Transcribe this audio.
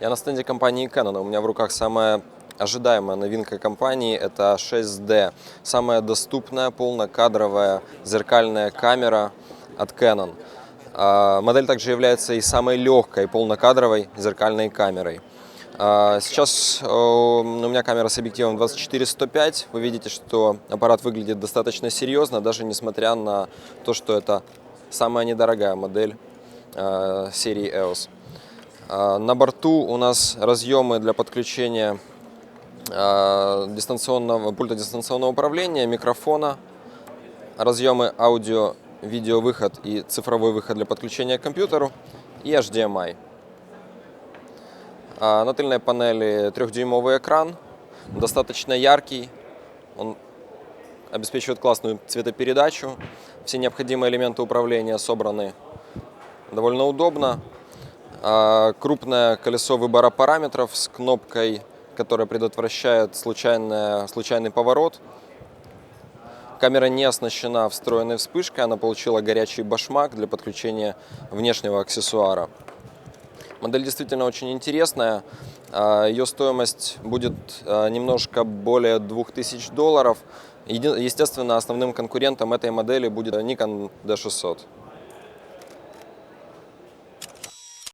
Я на стенде компании Canon. У меня в руках самая ожидаемая новинка компании – это 6D. Самая доступная полнокадровая зеркальная камера от Canon. А, Модель также является и самой легкой полнокадровой зеркальной камерой. А, Сейчас у меня камера с объективом 24-105. Вы видите, что аппарат выглядит достаточно серьезно, даже несмотря на то, что это самая недорогая модель э, серии EOS. А, На борту у нас разъемы для подключения э, дистанционного, пульта дистанционного управления, микрофона, разъемы аудио, видео выход и цифровой выход для подключения к компьютеру и HDMI. А На тыльной панели трехдюймовый экран, достаточно яркий, он обеспечивает классную цветопередачу, все необходимые элементы управления собраны довольно удобно. А, Крупное колесо выбора параметров с кнопкой, которая предотвращает случайное, случайный поворот. Камера не оснащена встроенной вспышкой, она получила горячий башмак для подключения внешнего аксессуара. Модель действительно очень интересная. А, Ее стоимость будет а, немножко более 2000 долларов. Естественно, основным конкурентом этой модели будет Nikon D600.